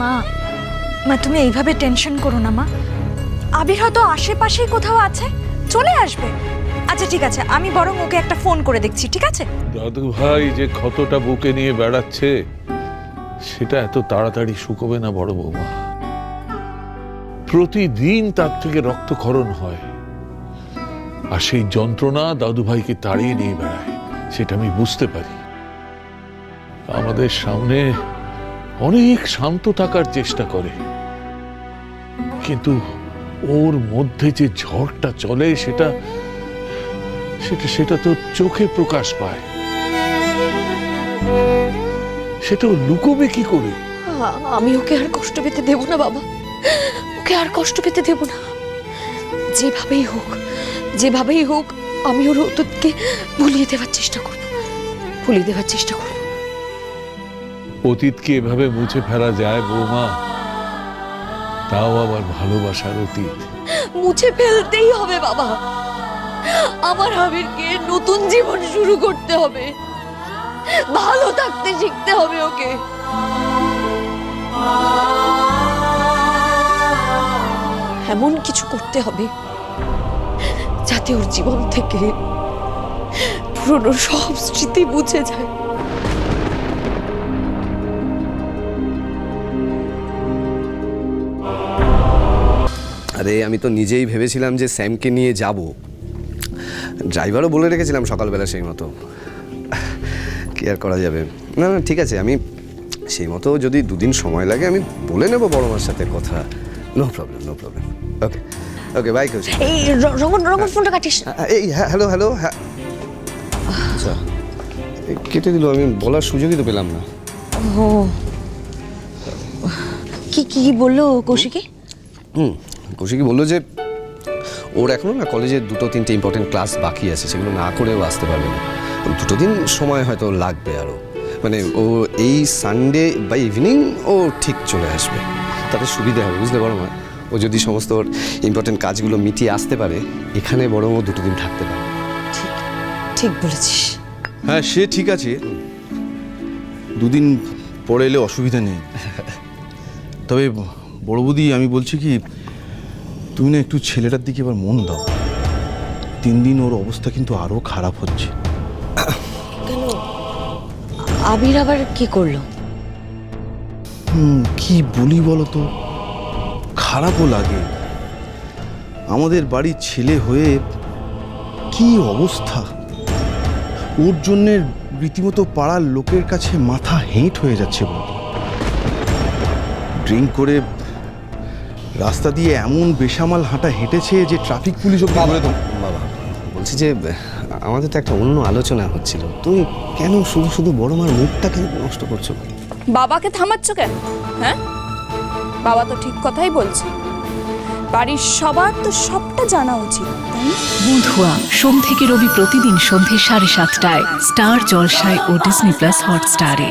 মা মা, তুমি এইভাবে টেনশন করো না, মা। আবির হয়তো আশেপাশেই কোথাও আছে, চলে আসবে। আচ্ছা ঠিক আছে, আমি বরং ওকে একটা ফোন করে দেখছি, ঠিক আছে? দাদু ভাই, যে ক্ষতটা বুকে নিয়ে বেড়াচ্ছে, সেটা এত তাড়াতাড়ি না বড় বৌমা। প্রতিদিন তার থেকে রক্তক্ষরণ হয়। আর সেই যন্ত্রণা দাদু ভাইকে তাড়িয়ে নিয়ে বেড়ায়, সেটা আমি বুঝতে পারি। আমাদের সামনে অনেক শান্ত থাকার চেষ্টা করে। কিন্তু ওর মধ্যে যে ঝড়টা চলে সেটা সেটা সেটা তো চোখে প্রকাশ পায়। সেটা লুকোবে কি করে? আমি ওকে আর কষ্ট পেতে দেব না, বাবা। ওকে আর কষ্ট পেতে দেব না। যেভাবেই হোক যেভাবেই হোক, আমি ওর অতীতকে ভুলিয়ে দেওয়ার চেষ্টা করব। ভুলিয়ে দেওয়ার চেষ্টা করব। অতীতকে এভাবে মুছে ফেলা যায় বৌমা। তাও আবার ভালোবাসার অতীত। মুছে ফেলতেই হবে বাবা। আমার আবিরকে নতুন জীবন শুরু করতে হবে। ভালো থাকতে শিখতে হবে ওকে। এমন কিছু করতে হবে যাতে ওর জীবন থেকে পুরনো সব স্মৃতি মুছে যায়। আরে আমি তো নিজেই ভেবেছিলাম যে স্যামকে নিয়ে যাব। ড্রাইভারও বলে রেখেছিলাম সকালবেলা সেই মতো। কি আর করা যাবে? না না ঠিক আছে আমি সেই মতো যদি দুদিন সময় লাগে আমি বলে নেব বড় মার সাথে কথা। No problem no problem okay okay bye coach এই রঙন রঙন ফোনটা কাটিস। এই হ্যাঁ হ্যালো হ্যালো হ্যাঁ। আচ্ছা কেটে দিল আমি বলার সুযোগই তো পেলাম না। ও কি কি বলল কৌশিকী? হুম কৌশিকী বলল যে ওর এখনও না কলেজে দুটো তিনটে ইম্পর্টেন্ট ক্লাস বাকি আছে সেগুলো না করেও আসতে পারবে না। দুটো দিন সময় হয়তো লাগবে আরও মানে ও এই সানডে বা ইভিনিং ও ঠিক চলে আসবে। তাতে সুবিধা হবে বুঝতে পারো মা? ও যদি সমস্ত ওর ইম্পর্টেন্ট কাজগুলো মিটিয়ে আসতে পারে এখানে বরং ও দুটো দিন থাকতে পারে। ঠিক ঠিক বলেছিস। হ্যাঁ সে ঠিক আছে। দুদিন পরে এলে অসুবিধা নেই। তবে বড় বৌদি আমি বলছি কি তুমি না একটু ছেলেটার দিকে এবার মন দাও। তিন দিন ওর অবস্থা কিন্তু আরও খারাপ হচ্ছে। কেন? আবির আবার কি করল? হুম, কি বলি বলো তো খারাপও লাগে। আমাদের বাড়ির ছেলে হয়ে কি অবস্থা? ওর জন্যে রীতিমতো পাড়ার লোকের কাছে মাথা হেঁট হয়ে যাচ্ছে ড্রিঙ্ক করে রাস্তা দিয়ে এমন বেসামাল হাঁটা হেঁটেছে যে ট্রাফিক পুলিশ ওকে ধরে তো বাবা বলছি যে আমাদের তো একটা অন্য আলোচনা হচ্ছিল। তুমি কেন শুধু শুধু বড় মার মুখটাকে নষ্ট করছ? বাবাকে থামাচ্ছ কেন? হ্যাঁ? বাবা তো ঠিক কথাই বলছে। বাড়ির সবার তো সবটা জানা উচিত তাই না? বুধুয়া সোম থেকে রবি প্রতিদিন সন্ধে সাড়ে সাতটায় স্টার জলসায় ও ডিসনি প্লাস হটস্টারে।